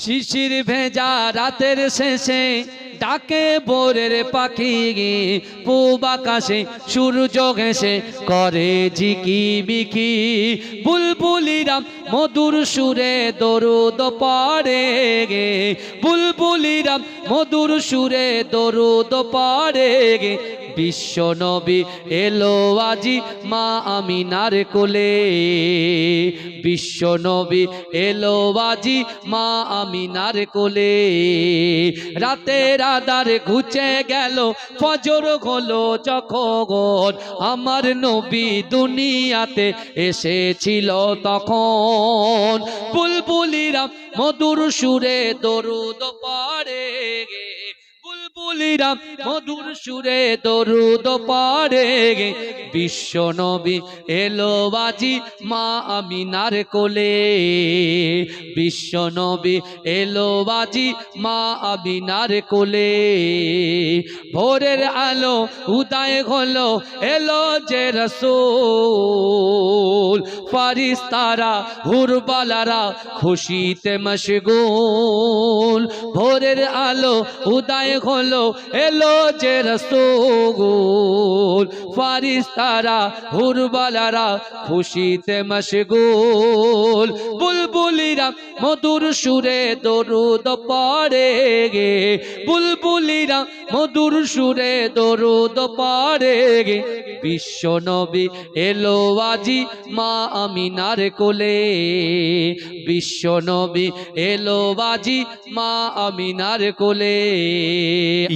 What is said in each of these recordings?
শিশির ভেজা রাতের শেষে ডাকে বোরের পাখি পূব আকাশে সূর্য ঘেসে করে ঝিকি বিকি। বুলবুলিরা মধুর সুরে দরুদ পড়ে গে, বুলবুলিরা মধুর সুরে দরুদ পড়ে গে। বিশ্ব নবী এলো আজি মা আমিনার কোলে, বিশ্ব নবী এলো আজি মা আমিনার কোলে। রাতের আধার ঘুচে গেল, ফজর হলো যখন। আমার নবী দুনিয়াতে এসেছিল তখন। বুলবুলিরা মধুর সুরে দরুদ গে বুলবুলিরা মধুর সুরে দরুদ পারে বিশ্ব নবী এলো বাজি মা আমিনার কোলে। বিশ্ব নবী এলো বাজি মা আমিনার কোলে। ভোরের আলো উদয় হলো, এলো যে রসুল। ফারিস্তারা, হুরবালারা খুশিতে মশগুল। ভোরের আলো উদয় হলো এলো যে রসুল, ফারিস্তারা, হুরবালারা খুশিতে মশগুল। বুলবুলিরা মধুর সুরে দরুদ পারে গে বুলবুলিরা মধুর সুরে দরুদ পড়ে গে বিশ্ব নবী এলো আজি মা আমিনার কোলে। বিশ্ব নবী এলো বাজি মা আমিনার কোলে।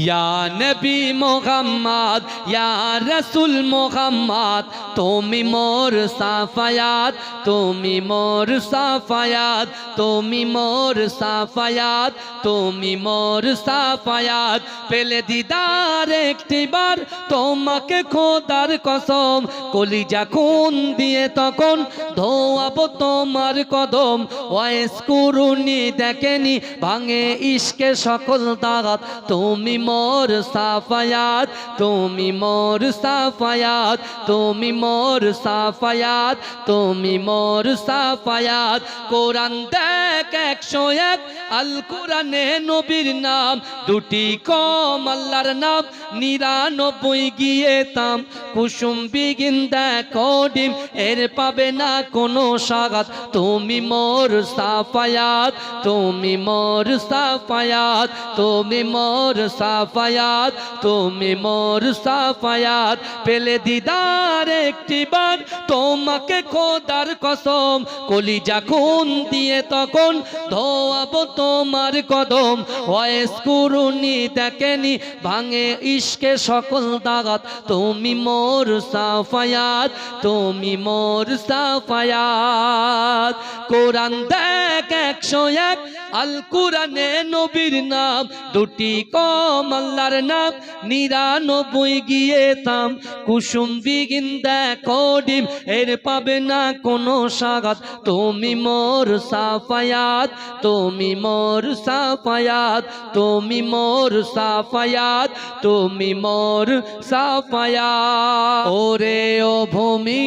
ইয়া নবী মোহাম্মদ, ইয়া রসুল মোহাম্মদ, তুমি মোর সাফায়াত, তুমি মোর সাফায়াত, তুমি মোর সাফায়াত, তুমি মোর সাফায়াত। পেলে দিদার একটিবার তোমাকে খোদার কসম, কলিজা খুন দিয়ে তখন ধোয়াবো তোমার কদম। ওয়েস কুরুনি দেখেনি, ভাঙে ইশকে সকল দাগাত তুমি মোর সাফায়াত, তুমি মোর সাফায়াত, তুমি মোর সাফায়াত, তুমি মোর সাফায়াত। কোরআন দেখ একশো এক, আল কোরআনে নবীর নাম, দুটি কম আল্লাহর নাম, নিরানব্বই গিয়ে তাম। কুসুম বিগিন দেখো ডিম, এর পাবে না কোনো সাগাত। তুমি মোর সাফায়াত, তুমি মোর সাফায়াত, তুমি মোর সাফায়াত, তুমি মোর সাফায়াত। পেলে দিদার একটিবার তোমাকে খোদার কসম। কলিজা খুন দিয়ে তখন ধোয়াবো তোমার কদম। ওয়েস কুরুনি দেখেনি, ভাঙে ইশকে সকল দাগাত। তুমি মোর সাফায়াত, তুমি মোর সাফায়াত। কোরআন দেখ একশো এক, আল কোরআনে নবীর নাম। দুটি কম আল্লাহর নাম নিরানব্বই গিয়ে তাম। কুসুম বিগিন দেখো ডিম, এর পাবে না কোনো সাগাত। তুমি মোর সাফায়াত, তুমি মোর সাফায়াত, তুমি মোর সাফায়াত, তুমি মোর সাফায়াত। ওরে ও ভূমি,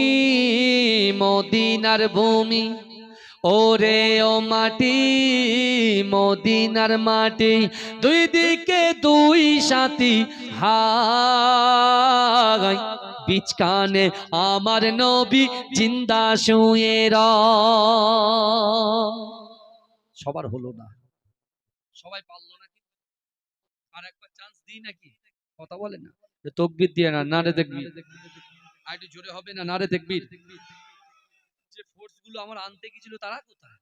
মদিনার ভূমি। ওরে ও মাটি মদিনার মাটি দুই দিকে দুই সাথী হাই বিচকানে আমার নবী জিন্দা শুয়ে সবার হলো না। সবাই পারল নাকি আর একবার চান্স দিই নাকি? কথা বলে না। তকবির দিয়ে না নারে দেখবি। আর একটু জোরে হবে না নারে দেখবি। যে ফোর্সগুলো আমার আনতে গেছিল তারা কোথায়?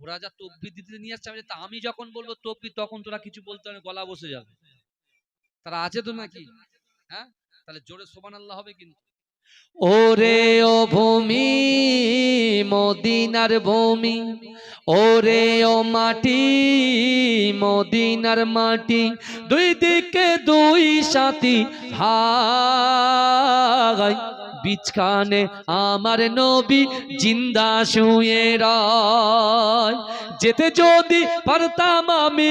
ওরা যা তকবির দিতে নিয়ে আসছে, আমি আমি যখন বলব তকবির, তখন তোরা কিছু বলতে হবে গলা বসে যাবে। তারা আছে তো নাকি? হ্যাঁ? তাহলে জোরে সোবান আল্লাহ হবে কিন্তু। ওরে ও ভূমি, মদিনার ভূমি, ওরে ও মাটি, মদিনার মাটি, দুই দিকে দুই সাথী হাই বিছখানে আমার নবী জিন্দা শুয়ে রয়। যেতে যদি পারতাম আমি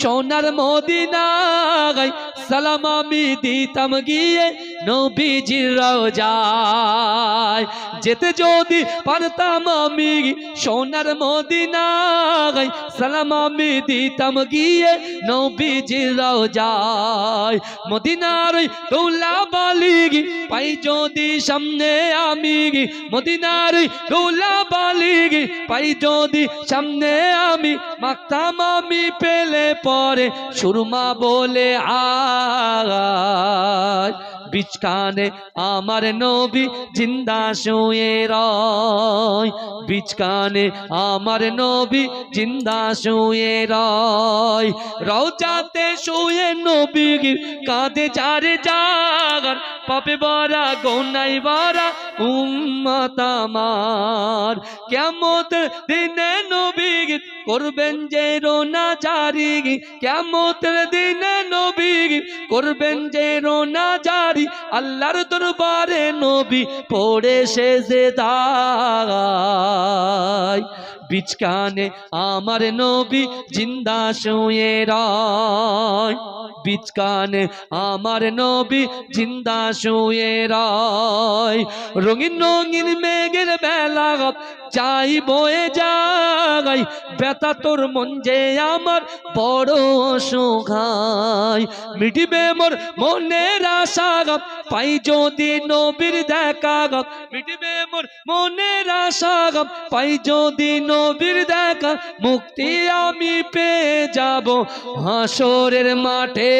সোনার গাই সালাম আমি দিতাম গিয়ে যেতে যদি পারতাম আমি সোনার মদিনায়, সালাম আমি দিতাম গিয়ে নবীজির রওজায় মদিনার দৌলা বালিগ পাই যদি সামনে আমি, মদিনার দৌলা বালিগ পাই যদি সামনে আমি মাখতাম আমি পেলে পরে সুরমা বলে আয় বিচকানে আমার নবী জিন্দা শুয়ে রয় বিচকানে আমার নবী জিন্দা শুয়ে রয় রওজাতে শুয়ে নবী কাঁদে যারে জাগার পাপে বরা গৌনাই বরা উম্মত আমার কেমত দিনে নবী করবেন যে রোনা জারি কেমত দিনে নবী করবেন যে রোনা জারি আল্লাহর দরবারে নবী পড়ে সে যে দায়। বিচকানে আমার নবী জিন্দা শুয়ে রয়। বিচকানে আমার নবী জিন্দা শুয়ে রয়। রঙিন রঙিন মেঘের বেলা চাই বয়ে যাই বেতা তোর মন যে আমার বড় সোঘাই মিটিবে মোর মনের আশা গাপ পাই যদি নবীর দেখা গাপ মিটিবে মোর মনের আশা গাপ পাই যদি নবীর দেখা মুক্তি আমি পেয়ে যাব হাসরের মাঠে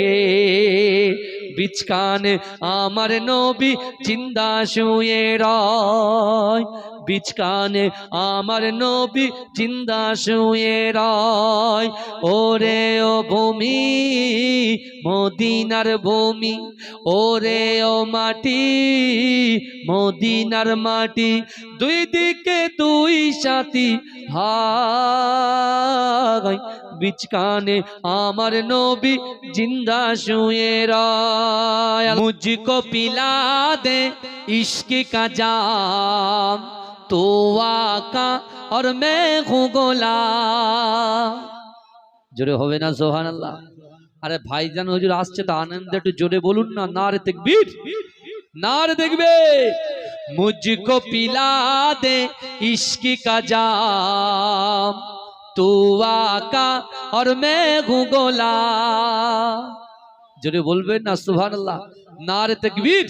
গে বিচকানে আমার নবী চিন্তা শুয়ে রয়। বিচকানে আমার নবী জিন্দা শুয়ে রয়। ওরে ও ভূমি, মদিনার ভূমি, ওরে ও মাটি, মদিনার মাটি, দুই দিকে দুই সাথী হাই বিচকানে আমার নবী জিন্দা শুয়ে রায়। মুঝকো পিলা দে, ইশকি কাজা تو آقا اور میں ہوں غلام জোরে হবে না সোহান আল্লাহ আরে ভাইজান হুজুর আসছে তা আনন্দে একটু জোরে বলুন না না রে দেখবির না রে দেখবে মুজকো পিলা দে ইশকি কাজাম তু আকা আর মে গুগোলা জোরে বলবেন না সুহান আল্লাহ না রে তেকবির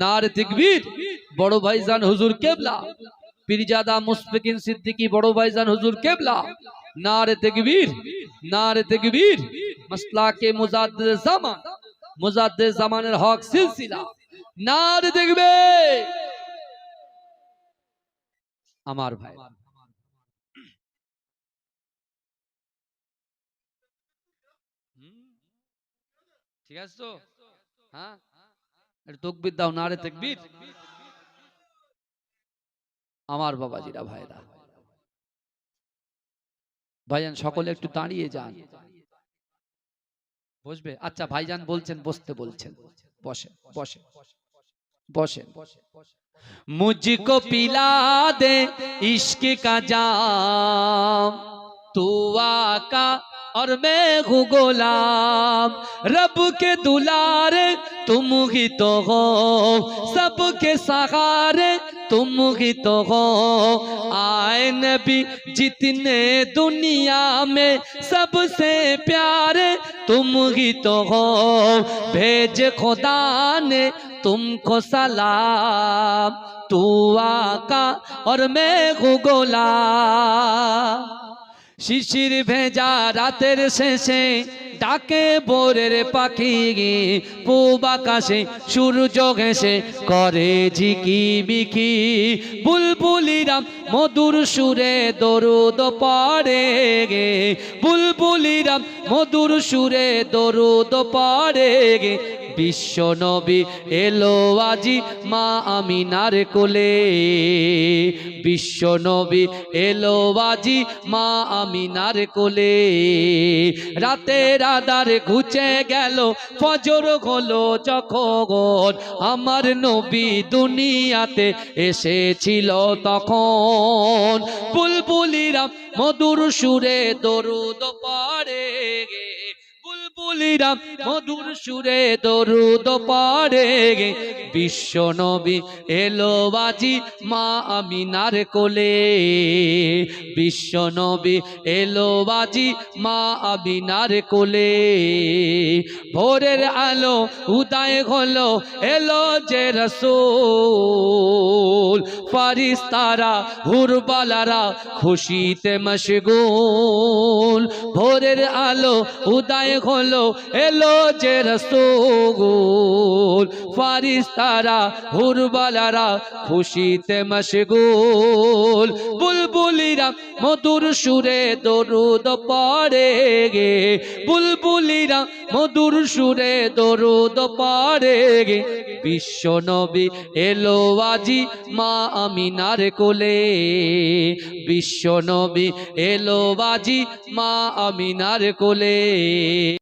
না রে তেকবির বড় ভাইজান হুজুর কেবলা পীরজাদা মুশফিকিন সিদ্দিকী, বড় ভাইজান হুজুর কেবলা না রে তাকবীর না রে তাকবীর, মাসলাকে মুজাদ্দিদ জামান, মুজাদ্দিদ জামানের হক সিলসিলা না রে দেখবে। আমার ভাই। ঠিক আছে তো? হ্যাঁ? তকবির দাও, নারে তকবির। আমার বাবাজিরা ভাইরা ভাইজান, সকলে একটু দাঁড়িয়ে যান। বসবে? আচ্ছা ভাইজান বলছেন, বসতে বলছেন। বসে বসে বসে। মুজিকো পিলা দে ইশকে কাজা তুয়া কা और मैं हूँ गोलाम। रब के दुलार तुम ही तो हो। सब के सहारे तुम ही तो हो। आए नबी, जितने दुनिया में सबसे प्यारे तुम ही तो हो। भेज खुदा ने तुमको सलाम। तू आका और मैं हूँ गोलाम। শিশির ভেজা রাতের শেষে ডাকে বোরের পাখি পূব আকাশে সূর্য ঘেসে করে ঝিকি বিকি বুলবুলিরা মধুর সুরে দরুদ পড়ে গে। বুলবুলিরা মধুর সুরে দরুদ পড়ে গে। বিশ্ব নবী এলো আজি মা আমিনার কোলে। বিশ্ব নবী এলো আজি মা আমিনার কোলে। রাতের আধার ঘুচে গেল, ফজর হলো যখন। আমার নবী দুনিয়াতে এসেছিল তখন। বুলবুলিরা মধুর সুরে দরুদ গে। বুলবুলিরা মধুর সুরে দরুদ গে। বিশ্ব নবী এলো বাজি মা আমিনার কোলে। বিশ্ব নবী এলো বাজি মা আমিনার কোলে। ভোরের আলো উদয় হলো, এলো যে রসুল। ফারিস্তারা, হুরবালারা খুশিতে মশগুল। ভোরের আলো উদয় হলো, এলো যে রসুল, ফারিস্তারা, হুরবালারা খুশিতে মশগুল। বুলবুলিরা মধুর সুরে দরুদ পারে গে। বুলবুলিরা মধুর সুরে দরুদ পারে গে। বিশ্ব নবী এলো আজি মা আমিনার কোলে। বিশ্ব নবী এলো বাজি মা আমিনার কোলে।